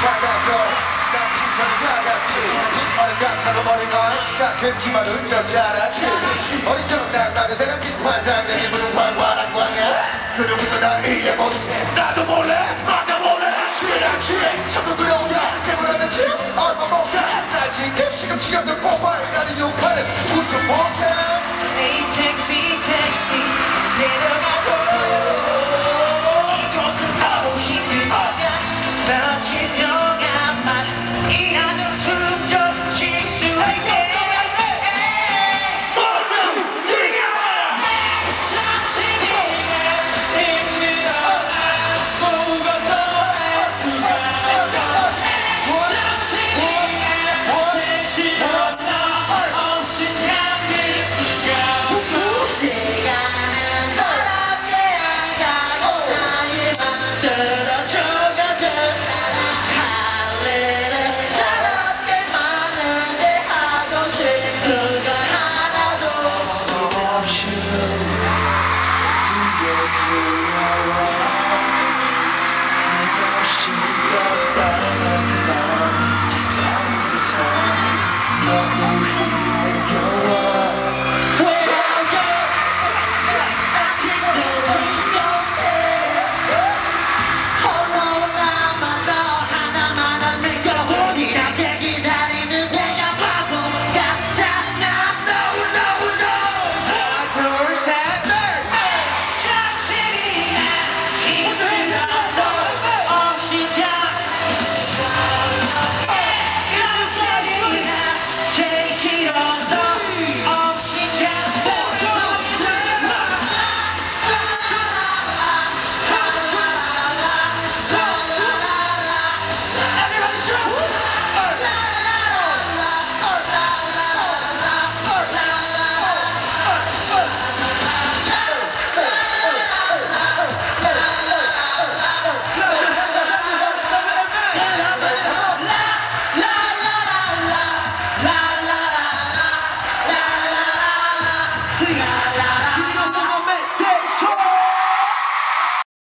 차갑고 난 진선이 다 같이. 어른 같아도 머리가 작은 키만은 그 저자라지. 머리처럼 딱딱한 새가진 환상내 입은 광활한 광야. 그 누구도 나 이해 못해. 나도 몰래 나도 몰래. 취해야 취해. 자꾸 들어오냐 깨고 나면 지금 얼마 못가 나 지금 시금 시간도 뽑아 나는 욕하는 웃음 못해.